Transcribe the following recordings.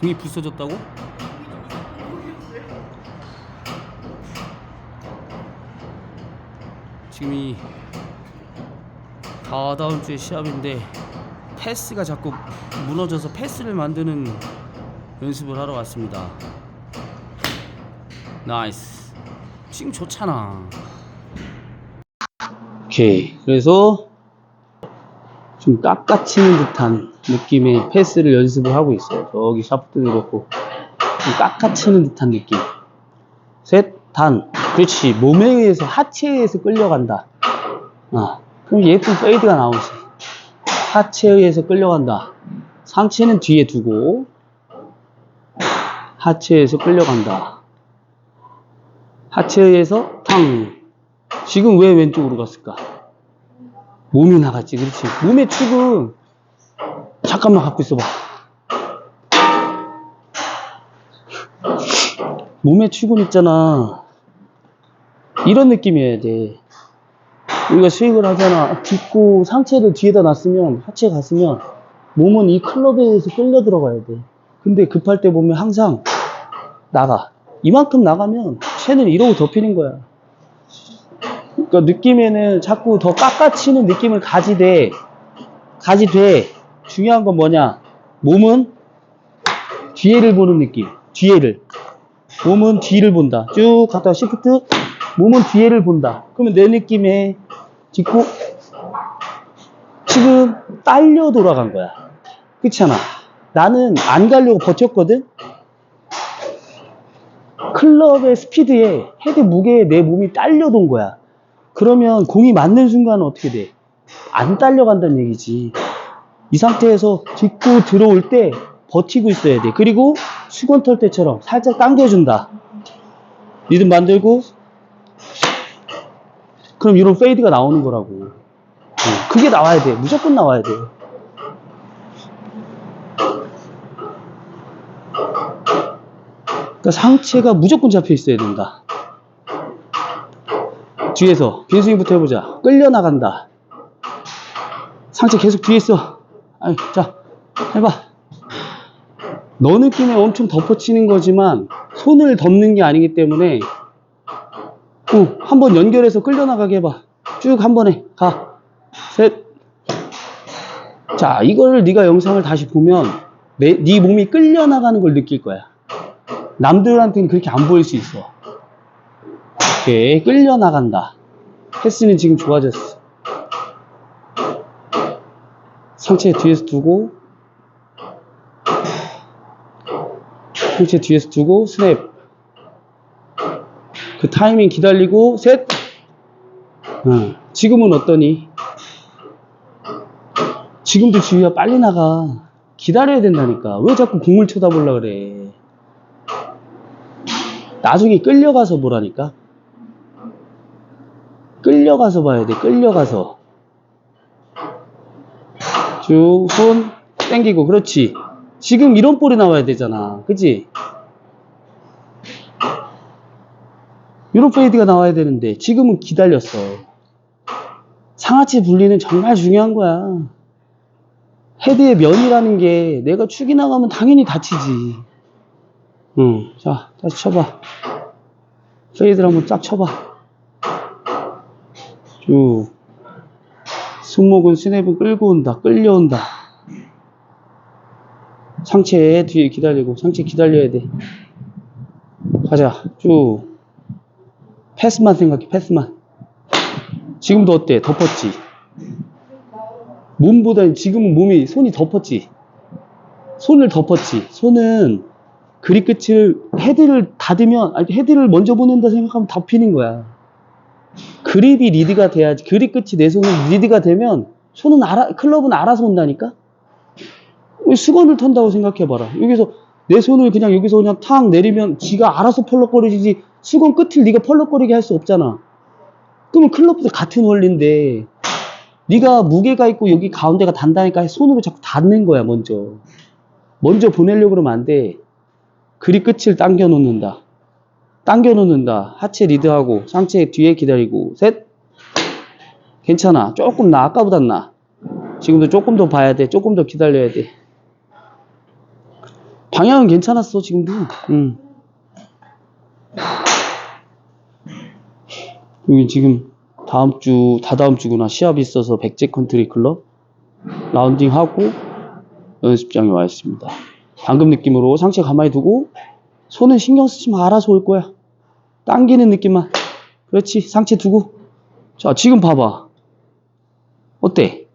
공이 부서졌다고? 지금 이 다다음 주에 시합인데 패스가 자꾸 무너져서 패스를 만드는 연습을 하러 왔습니다. 나이스. 지금 좋잖아. 오케이. 그래서 좀 깎아치는 듯한 느낌의 패스를 연습을 하고 있어요. 저기 샤프트도 그렇고 좀 깎아치는 듯한 느낌. 셋, 단. 그렇지. 몸에 의해서 하체에 의해서 끌려간다. 아, 그럼 예쁜 페이드가 나오지. 하체에 의해서 끌려간다. 상체는 뒤에 두고 하체에서 끌려간다. 하체에 의해서 탕. 지금 왜 왼쪽으로 갔을까? 몸이 나갔지, 그렇지. 몸의 축은 잠깐만 갖고 있어봐. 몸의 축은 있잖아. 이런 느낌이어야 돼. 우리가 스윙을 하잖아. 딛고 상체를 뒤에다 놨으면, 하체 갔으면, 몸은 이 클럽에 의해서 끌려 들어가야 돼. 근데 급할 때 보면 항상 나가. 이만큼 나가면 채는 이러고 덮이는 거야. 그러니까 느낌에는 자꾸 더 깎아치는 느낌을 가지되, 가지되, 중요한 건 뭐냐? 몸은 뒤에를 보는 느낌. 뒤에를. 몸은 뒤를 본다. 쭉 갔다가 시프트, 몸은 뒤에를 본다. 그러면 내 느낌에 짚고, 지금 딸려 돌아간 거야. 그렇잖아. 나는 안 가려고 버텼거든? 클럽의 스피드에 헤드 무게에 내 몸이 딸려돈 거야. 그러면 공이 맞는 순간은 어떻게 돼? 안 딸려간다는 얘기지. 이 상태에서 딛고 들어올 때 버티고 있어야 돼. 그리고 수건 털 때처럼 살짝 당겨준다. 리듬 만들고 그럼 이런 페이드가 나오는 거라고. 어, 그게 나와야 돼. 무조건 나와야 돼. 그러니까 상체가 무조건 잡혀 있어야 된다. 뒤에서 빈스윙부터 해보자. 끌려 나간다. 상체 계속 뒤에 있어. 아니, 자, 해봐. 너 느낌에 엄청 덮어치는 거지만 손을 덮는 게 아니기 때문에 어, 한번 연결해서 끌려 나가게 해봐. 쭉 한 번에 가. 셋. 자, 이거를 네가 영상을 다시 보면 내, 네 몸이 끌려 나가는 걸 느낄 거야. 남들한테는 그렇게 안 보일 수 있어. 오케이, 끌려 나간다. 패스는 지금 좋아졌어. 상체 뒤에서 두고, 상체 뒤에서 두고, 스냅. 그 타이밍 기다리고, 셋! 어, 지금은 어떠니? 지금도 주희야 빨리 나가. 기다려야 된다니까. 왜 자꾸 공을 쳐다보려 그래. 나중에 끌려가서 보라니까. 끌려가서 봐야 돼. 끌려가서. 쭉, 손, 땡기고. 그렇지. 지금 이런 볼이 나와야 되잖아. 그치? 이런 페이드가 나와야 되는데, 지금은 기다렸어. 상하체 분리는 정말 중요한 거야. 헤드의 면이라는 게 내가 축이 나가면 당연히 다치지. 응. 자, 다시 쳐봐. 페이드를 한번 쫙 쳐봐. 쭉. 승목은 스냅은 끌고 온다. 끌려온다. 상체 뒤에 기다리고, 상체 기다려야 돼. 가자. 쭉. 패스만 생각해, 패스만. 지금도 어때? 덮었지? 몸보다 지금은 몸이, 손이 덮었지? 손을 덮었지? 손은 그립 끝을 헤드를 닫으면 아니 헤드를 먼저 보낸다 생각하면 덮이는 거야. 그립이 리드가 돼야지. 그립 끝이 내 손은 리드가 되면 손은 알아 클럽은 알아서 온다니까. 수건을 턴다고 생각해봐라. 여기서 내 손을 그냥 여기서 그냥 탁 내리면 지가 알아서 펄럭거리지 수건 끝을 네가 펄럭거리게 할 수 없잖아. 그러면 클럽도 같은 원리인데 네가 무게가 있고 여기 가운데가 단다니까 손으로 자꾸 닿는 거야 먼저. 먼저 보내려고 그러면 안 돼. 그립 끝을 당겨 놓는다. 당겨 놓는다. 하체 리드하고 상체 뒤에 기다리고 셋. 괜찮아. 조금 나. 아까보단 나. 지금도 조금 더 봐야 돼. 조금 더 기다려야 돼. 방향은 괜찮았어, 지금도. 응. 여기 지금 다음 주, 다다음 주구나. 시합이 있어서 백제 컨트리 클럽 라운딩 하고 연습장에 와 있습니다. 방금 느낌으로 상체 가만히 두고 손은 신경 쓰지 마. 알아서 올 거야. 당기는 느낌만. 그렇지. 상체 두고. 자, 지금 봐봐. 어때?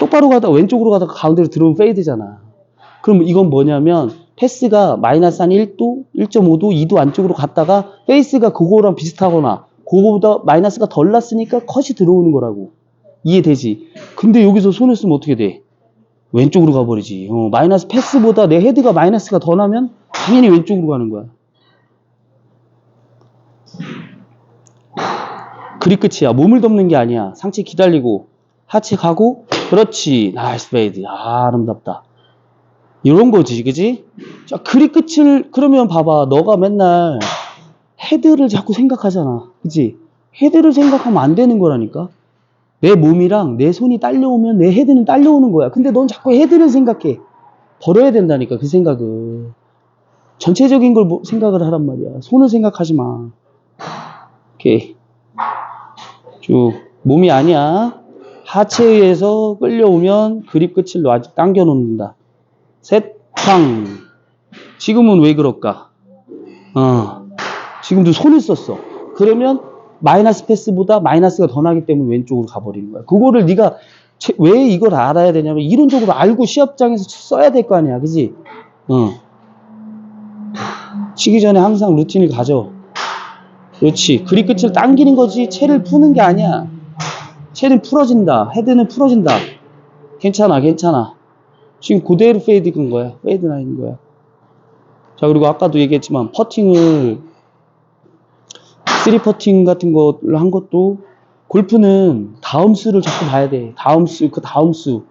똑바로 가다가 왼쪽으로 가다가 가운데로 들어오면 페이드잖아. 그럼 이건 뭐냐면 패스가 마이너스 한 1도, 1.5도, 2도 안쪽으로 갔다가 페이스가 그거랑 비슷하거나 그거보다 마이너스가 덜 났으니까 컷이 들어오는 거라고. 이해되지? 근데 여기서 손을 쓰면 어떻게 돼? 왼쪽으로 가버리지. 어, 마이너스 패스보다 내 헤드가 마이너스가 더 나면 당연히 왼쪽으로 가는 거야. 그리 끝이야. 몸을 덮는 게 아니야. 상체 기다리고 하체 가고 그렇지. 나이스 페이드. 아, 아름답다. 이런 거지, 그지? 자, 그리 끝을 그러면 봐봐. 너가 맨날 헤드를 자꾸 생각하잖아. 그지? 헤드를 생각하면 안 되는 거라니까. 내 몸이랑 내 손이 딸려오면 내 헤드는 딸려오는 거야. 근데 넌 자꾸 헤드를 생각해. 버려야 된다니까, 그 생각을. 전체적인 걸 뭐- 생각을 하란 말이야. 손을 생각하지 마. 오케이. 쭉. 몸이 아니야. 하체에 의해서 끌려오면 그립 끝을 놔, 당겨 놓는다. 셋, 탕. 지금은 왜 그럴까? 어. 지금도 손을 썼어. 그러면 마이너스 패스보다 마이너스가 더 나기 때문에 왼쪽으로 가버리는 거야. 그거를 네가 체- 왜 이걸 알아야 되냐면 이론적으로 알고 시합장에서 써야 될 거 아니야. 그지? 어. 치기 전에 항상 루틴을 가져. 그렇지. 그립 끝을 당기는 거지. 채를 푸는 게 아니야. 채는 풀어진다. 헤드는 풀어진다. 괜찮아, 괜찮아. 지금 그대로 페이드 간 거야. 페이드 나있는 거야. 자, 그리고 아까도 얘기했지만, 퍼팅을, 쓰리 퍼팅 같은 거를 한 것도, 골프는 다음 수를 자꾸 봐야 돼. 다음 수, 그 다음 수.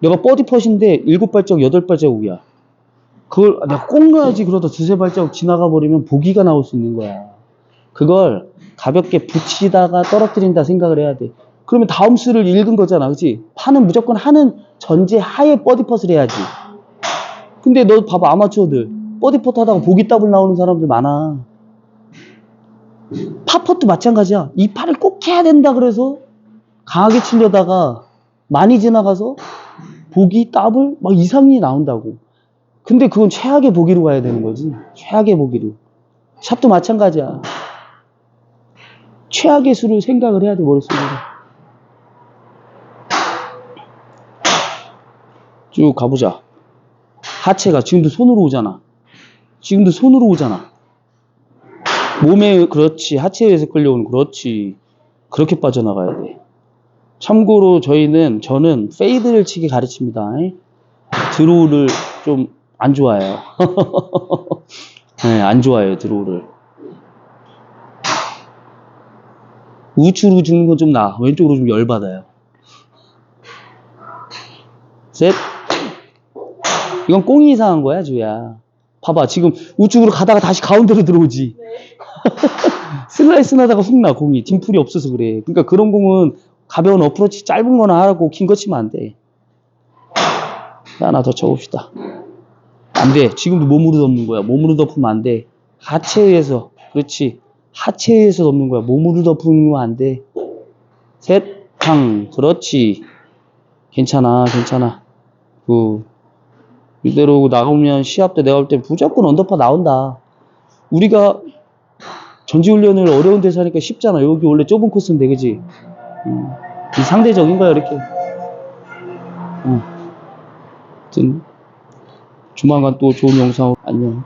내가 버디 퍼신데, 일곱 발자국, 여덟 발자국이야. 그걸 내가 꼭 넣어야지 그러다 두세 발자국 지나가 버리면 보기가 나올 수 있는 거야. 그걸 가볍게 붙이다가 떨어뜨린다 생각을 해야 돼. 그러면 다음 수를 읽은 거잖아. 그치? 파는 무조건 하는 전제 하에 버디펫을 해야지. 근데 너 봐봐, 아마추어들. 버디펫 하다가 보기 더블 나오는 사람들 많아. 파펫도 마찬가지야. 이 팔을 꼭 해야 된다 그래서 강하게 치려다가 많이 지나가서 보기 더블 막 이상이 나온다고. 근데 그건 최악의 보기로 가야 되는 거지. 최악의 보기로. 샵도 마찬가지야. 최악의 수를 생각을 해야 돼, 머릿속으로. 쭉 가보자. 하체가 지금도 손으로 오잖아. 지금도 손으로 오잖아. 몸에, 그렇지. 하체에서 끌려오는, 그렇지. 그렇게 빠져나가야 돼. 참고로 저희는, 저는 페이드를 치기 가르칩니다. 드로우를 좀 안 좋아해요. 네, 안 좋아해요, 드로우를. 우측으로 주는 건 좀 나. 왼쪽으로 좀 열받아요. 셋. 이건 꽁이 이상한 거야, 주야. 봐봐, 지금 우측으로 가다가 다시 가운데로 들어오지. 슬라이스 나다가 훅 나, 공이. 팀풀이 없어서 그래. 그러니까 그런 공은 가벼운 어프로치 짧은 거나 하라고 긴 거 치면 안 돼. 하나 더 쳐봅시다. 안 돼. 지금도 몸으로 덮는 거야. 몸으로 덮으면 안 돼. 하체에 의해서. 그렇지. 하체에 의해서 덮는 거야. 몸으로 덮으면 안 돼. 셋, 탕. 그렇지. 괜찮아, 괜찮아. 그, 이대로 나오면 시합 때 내가 볼 때 무조건 언더파 나온다. 우리가 전지훈련을 어려운 데서 하니까 쉽잖아. 여기 원래 좁은 코스인데, 그지? 음, 이 상대적인 거야, 이렇게. 음. 하여튼, 조만간 또 좋은 영상 안녕.